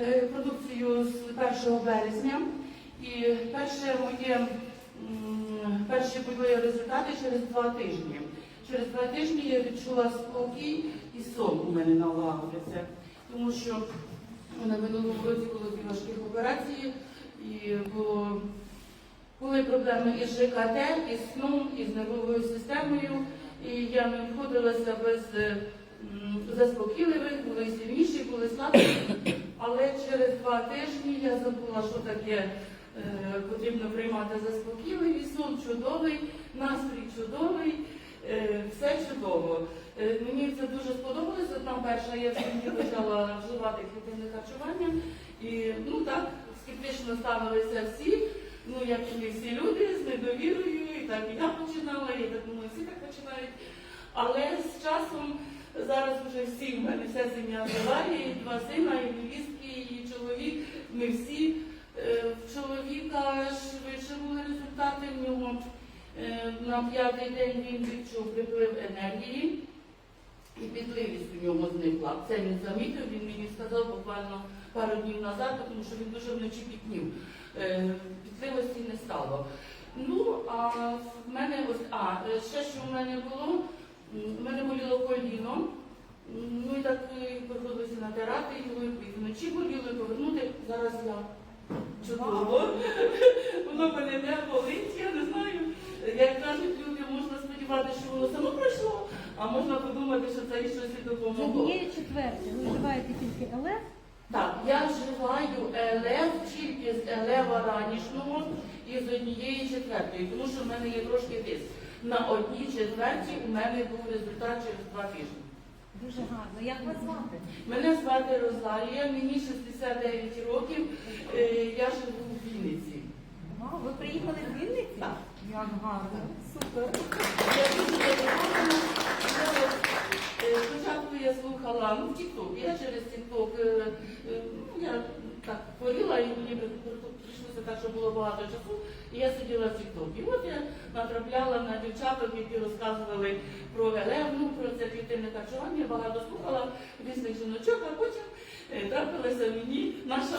е, продукцію з 1 березня. І перше моє, перші були результати через два тижні. Через два тижні я відчула спокій і сон у мене налагодився. Тому що на минулому році було дві важких операції і було були проблеми із ЖКТ, із сном, із нервовою системою, і я не обходилася без заспокійливих, були сильніші, були слабші. Але через два тижні я забула, що таке е, потрібно приймати заспокійливий, сон чудовий, настрій чудовий, е, все чудово. Е, Мені це дуже сподобалося. Там перша я в почала вживати клітинне харчування. І ну так, скептично ставилися всі. Ну, як і всі люди з недовірою, і так і я починала, і так думаю, всі так починають. Але з часом зараз вже всі в мене вся сім'я жила, і два сина, і невістки, і чоловік. Ми всі Е, в чоловіка швидше були результати. В нього е, на п'ятий день він відчув приплив енергії. І підливість у нього зникла. Це він замітив, він мені сказав буквально пару днів назад, тому що він дуже вночі пітнів. Е, Підливості не стало. Ну, а в мене ось, а, ще що в мене було, в мене боліло коліно. Ну і так приходилося натирати його, і вночі. Зараз я чудово. Воно мене не болить, я не знаю. Як кажуть люди, можна сподіватися, що воно само пройшло, а можна подумати, що це і щось і допомогло. однієї четверти ви вживаєте тільки ЛФ, Так, я вживаю ЛФ тільки з елева ранішнього і з однієї четвертої, тому що в мене є трошки тиск. На одній четверті у мене був результат через два тижні. Дуже гарно. Як вас звати? Мене звати Розалія, мені 69 років, е, я живу в Вінниці. Вау, ви приїхали з Вінниці? Так. Як гарно. Супер. Я дуже задоволена. Я е, Спочатку я слухала ну, TikTok, я через TikTok, е, е, ну, я так хворіла і мені так, що було багато часу, і я сиділа в TikTok. І от я натрапляла на дівчаток, які розказували про ЛМ, ну, про це клітинне харчування, багато слухала різних жіночок, а потім е, трапилася мені наша.